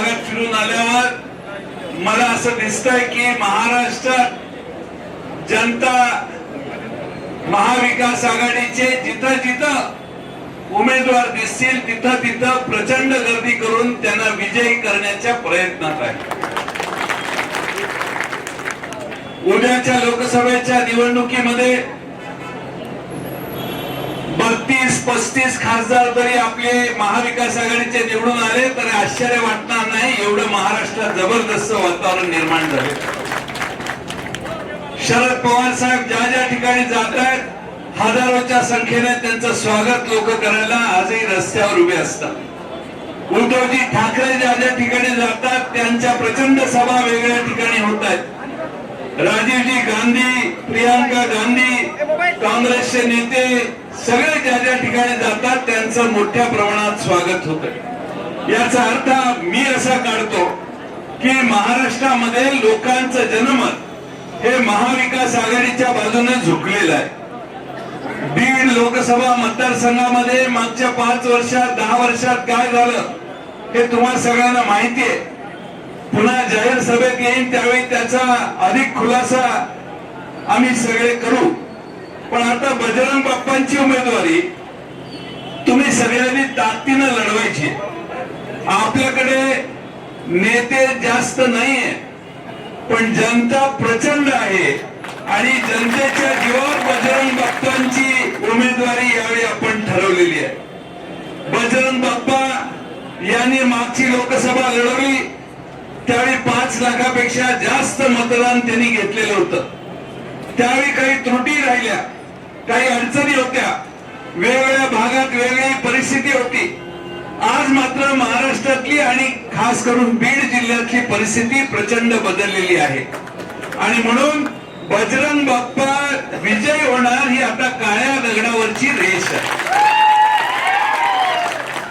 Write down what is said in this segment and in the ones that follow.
भागात फिरून आल्यावर मला असं दिसतंय की महाराष्ट्रात जनता महाविकास आघाडीचे जिथं जिथं उमेदवार दिसतील तिथं तिथं प्रचंड गर्दी करून त्यांना विजयी करण्याच्या प्रयत्नात आहे. उद्याच्या लोकसभेच्या निवडणुकीमध्ये बत्तीस पस्तीस खासदार तरी आपले महाविकास आघाडीचे निवडून आले तरी आश्चर्य वाटणार नाही एवढं महाराष्ट्रात जबरदस्त वातावरण निर्माण झाले. शरद पवार साहेब ज्या ज्या ठिकाणी जात आहेत हजारोच्या संख्येने त्यांचं स्वागत लोक करायला आजही रस्त्यावर उभे असतात. उद्धवजी ठाकरे ज्या ज्या ठिकाणी जातात त्यांच्या प्रचंड सभा वेगळ्या ठिकाणी होत आहेत. राजीवजी गांधी प्रियांका गांधी काँग्रेसचे नेते सगळे ज्या ज्या ठिकाणी जातात त्यांचं मोठ्या प्रमाणात स्वागत होत. याचा अर्थ मी असा काढतो की महाराष्ट्रामध्ये लोकांचं जनमत हे महाविकास आघाडीच्या बाजूने झुकलेलं आहे. बीड लोकसभा मतदारसंघामध्ये मागच्या पाच वर्षात दहा वर्षात काय झालं हे तुम्हाला सगळ्यांना माहिती आहे. पुन्हा जाहीर सभेत येईन त्यावेळी त्याचा अधिक खुलासा आम्ही सगळे करू. पण आता बजरंग बाप्पांची उमेदवारी तुम्ही सगळ्यांनी ताकदीनं लढवायची. आपल्याकडे नेते जास्त नाहीये पण जनता प्रचंड आहे आणि जनतेच्या जीवावर बजरंग बाप्पांची उमेदवारी यावेळी आपण ठरवलेली आहे. बजरंग बाप्पा यांनी मागची लोकसभा लढवली त्यावेळी पाच लाखापेक्षा जास्त मतदान त्यांनी घेतलेलं होतं. त्यावेळी काही त्रुटी राहिल्या काही अडचणी होत्या वेगवेगळ्या भागात वेगळी परिस्थिती होती. आज मात्र महाराष्ट्रातली आणि खास करून बीड जिल्ह्यातली परिस्थिती प्रचंड बदललेली आहे. आणि म्हणून बजरंग बाप्पा विजय होणार ही आता काळ्या दगडावरची रेष आहे.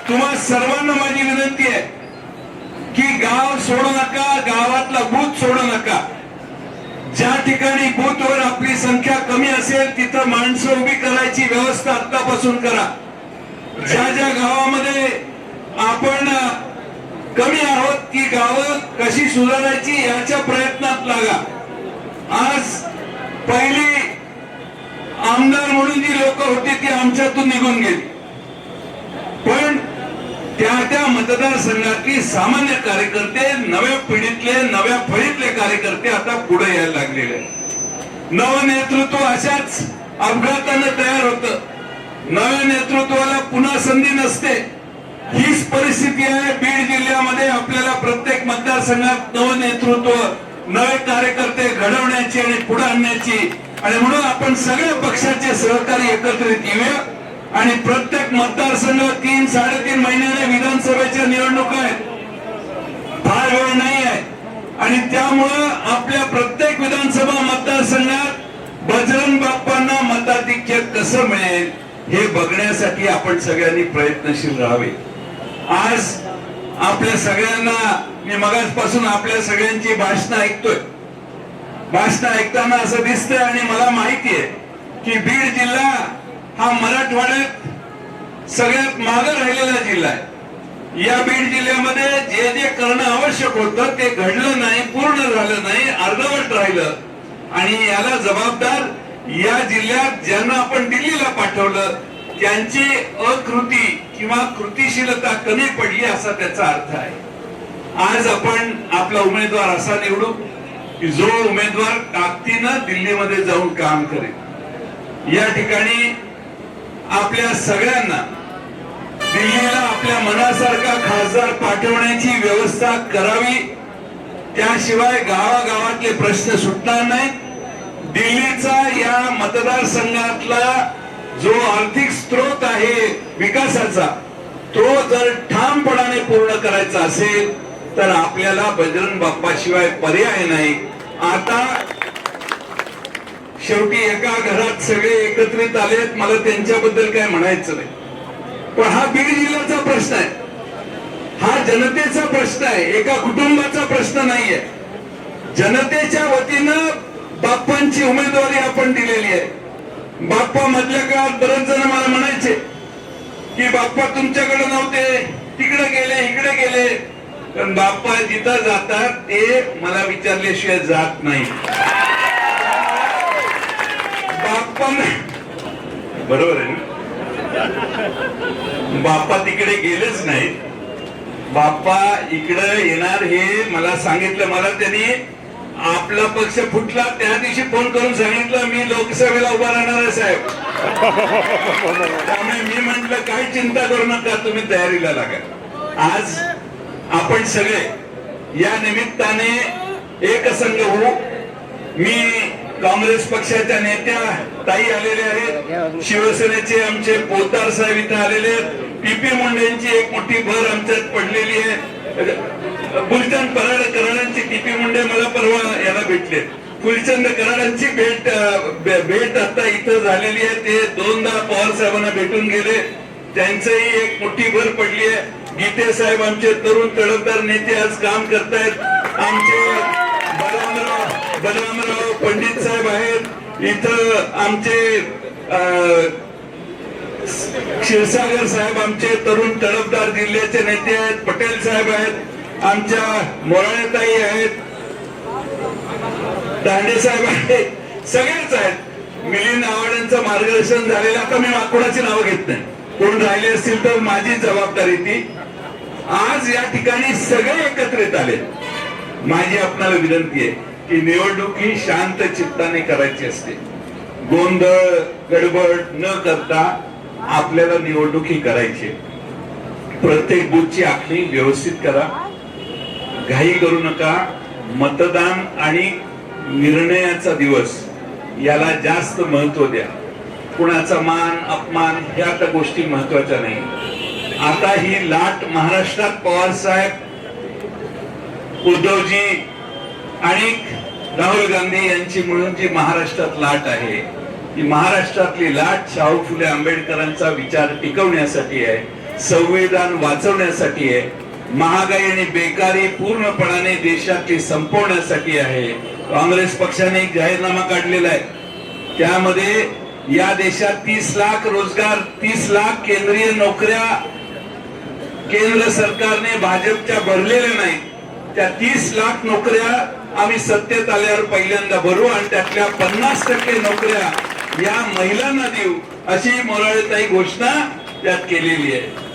तुम्हा सर्वांना माझी विनंती आहे गाव सोडू नका गावातला बूथ सोडू नका. ज्या ठिकाणी बूथवर आपली संख्या कमी असेल तिथं माणसं उभी करायची व्यवस्था आतापासून करा. ज्या ज्या गावामध्ये आपण कमी आहोत ती गावं कशी सुधारायची याच्या प्रयत्नात लागा. आज पहिली आमदार म्हणून जी लोक होती ती आमच्यातून निघून गेली. त्या त्या मतदारसंघातली सामान्य कार्यकर्ते नव्या पिढीतले नव्या फळीतले कार्यकर्ते आता पुढे यायला लागलेले नव नवं नेतृत्व अशाच अपघातानं तयार होत. नव्या नेतृत्वाला पुन्हा संधी नसते. हीच परिस्थिती आहे. बीड जिल्ह्यामध्ये आपल्याला प्रत्येक मतदारसंघात नवं नेतृत्व नवे कार्यकर्ते घडवण्याची आणि पुढे आणण्याची. आणि म्हणून आपण सगळ्या पक्षाचे सहकारी एकत्रित येऊया. आणि प्रत्येक मतदारसंघ तीन साडेतीन महिन्याने विधानसभेच्या निवडणूक आहेत. फार वेळ नाही आहे. आणि त्यामुळं आपल्या प्रत्येक विधानसभा मतदारसंघात बजरंग बाप्पांना मताधिक्य कसं मिळेल हे बघण्यासाठी आपण सगळ्यांनी प्रयत्नशील राहावे. आज आपल्या सगळ्यांना मी मगाजपासून आपल्या सगळ्यांची भाषणं ऐकतोय. भाषण ऐकताना असं दिसतंय आणि मला माहिती आहे की बीड जिल्हा हा मराठवाड्यात सगळ्यात मागे राहिलेला जिल्हा आहे. या बीड जिल्ह्यामध्ये जे जे करणं आवश्यक होतं ते घडलं नाही पूर्ण झालं नाही अर्धवट राहिलं. आणि याला जबाबदार या जिल्ह्यात ज्यांना आपण दिल्लीला पाठवलं त्यांची अकृती किंवा कृतीशीलता कमी पडली असा त्याचा अर्थ आहे. आज आपण आपला उमेदवार असा निवडू की जो उमेदवार ताकदीनं दिल्लीमध्ये जाऊन काम करेल. या ठिकाणी आपल्या सगळ्यांना दिल्लीला आपल्या मनासारखा खासदार पाठवण्याची व्यवस्था करावी. त्याशिवाय गावागावातले प्रश्न सुटणार नाही दिल्लीचा या मतदारसंघातला जो आर्थिक स्रोत आहे विकासाचा तो जर ठामपणाने पूर्ण करायचा असेल तर आपल्याला बजरंग बाप्पाशिवाय पर्याय नाही. आता शेवटी एका घरात सगळे एकत्रित आलेत. मला त्यांच्याबद्दल काय म्हणायचं नाही. पण हा बीड जिल्ह्याचा प्रश्न आहे. हा जनतेचा प्रश्न आहे. एका कुटुंबाचा प्रश्न नाहीये. जनतेच्या वतीनं बाप्पांची उमेदवारी आपण दिलेली आहे. बाप्पा मधल्या काळात बरेच जण मला म्हणायचे की बाप्पा तुमच्याकडे नव्हते. तिकडे गेले इकडे गेले. पण बाप्पा जिथं जातात ते मला विचारल्याशिवाय जात नाही. बाप्पा बरोबर आहे ना? बाप्पा तिकडे गेलेच नाही बाप्पा इकडे येणार हे मला सांगितलं. मला त्यांनी आपला पक्ष फुटला. त्या दिवशी फोन करून सांगितलं मी लोकसभेला उभा राहणार आहे साहेब. त्यामुळे मी म्हंटल काय चिंता करू नका. तुम्ही तयारीला लागा. आज आपण सगळे या निमित्ताने एकसंघ होऊ. मी काँग्रेस पक्षाच्या नेत्या ताई आलेल्या आहेत. शिवसेनेचे आमचे पोतार साहेब इथे आलेले आहेत. पीपी मुंडेंची एक मोठी भर आमच्यात पडलेली आहे. गुलचंद पराड कराडांची पीपी मुंडे मला परवा याला भेटले फुलचंद कराडांची भेट भेट आता इथं झालेली आहे. ते दोनदा पवार साहेबांना भेटून गेले. त्यांचंही एक मोठी भर पडली आहे. गीते साहेब आमचे तरुण तडफदार नेते आज काम करतायत. आमचे बलरामराव पंडित साहेब आहेत. इथं आमचे क्षीरसागर साहेब आमचे तरुण तळपदार जिल्ह्याचे नेते आहेत. पटेल साहेब आहेत. आमच्या मोराळेताई आहेत. दांडे साहेब आहेत. सगळेच आहेत. मिलिंद आव्हाडांचं मार्गदर्शन झालेलं आता मी कोणाची नावं घेत नाही. कोण राहिले असतील तर माझी जबाबदारी ती. आज या ठिकाणी सगळे एकत्रित आले. माझी आपणाला विनंती आहे. की निवडणूक ही शांत चित्ताने करायची असते. गोंधळ गडबड न करता आपल्याला निवडणूक ही करायची प्रत्येक बूथची आखणी व्यवस्थित करा. घाई करू नका. मतदान आणि निर्णयाचा दिवस याला जास्त महत्त्व द्या. कुणाचा मान अपमान ह्या त्या गोष्टी महत्त्वाच्या नाही. आता ही लाट महाराष्ट्रात पवार साहेब उद्धवजी आणि राहुल गांधी यांची मिळून जी महाराष्ट्रात लाट आहे ही महाराष्ट्रातली लाट शाहू फुले आंबेडकरांचा विचार टिकवण्यासाठी आहे संविधान वाचवण्यासाठी आहे महागाई आणि बेकारी पूर्णपणाने देशातली संपवण्यासाठी आहे. काँग्रेस पक्षाने एक जाहीरनामा काढलेला आहे. त्यामध्ये या देशात तीस लाख रोजगार तीस लाख केंद्रीय नोकऱ्या केंद्र सरकारने भाजपच्या भरलेल्या नाहीत. त्या तीस लाख नोकऱ्या आम्ही सत्तेत आल्यावर पहिल्यांदा भरू आणि त्यातल्या पन्नास टक्के नोकऱ्या या महिलांना देऊ अशी मोराळेताई घोषणा त्यात केलेली आहे.